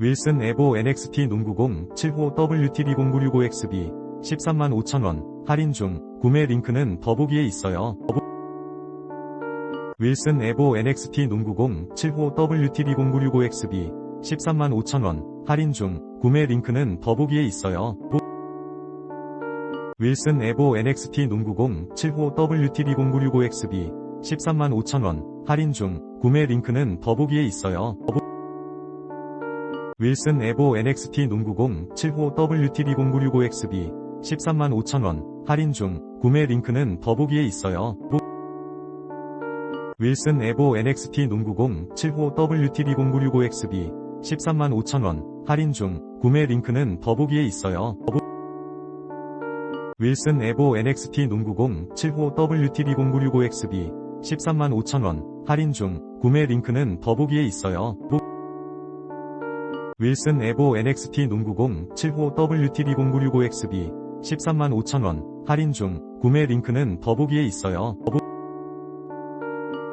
윌슨 에보 NXT 농구공 7호 WTB0965XB 13만 5천원 할인 중 구매 링크는 더보기에 있어요. 윌슨 에보 NXT 농구공 7호 WTB0965XB 13만 5천원 할인 중 구매 링크는 더보기에 있어요. 보- 윌슨 에보 NXT 농구공 7호 WTB0965XB 13만 5천원 할인 중 구매 링크는 더보기에 있어요. 윌슨 에보 NXT 농구공 7호 WTB0965XB 13만 5천원 할인 중 구매 링크는 더보기에 있어요. 보- 윌슨 에보 NXT 농구공 7호 WTB0965XB 13만 5천원 할인 중 구매 링크는 더보기에 있어요. 윌슨 에보 NXT 농구공 7호 WTB0965XB 13만 5천원 할인 중 구매 링크는 더보기에 있어요. 보- 윌슨 에보 NXT 농구공 7호 WTB0965XB 13만 5천원 할인 중 구매 링크는 더보기에 있어요.